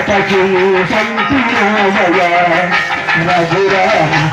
నాటకీ సంతిరోయ Raghurama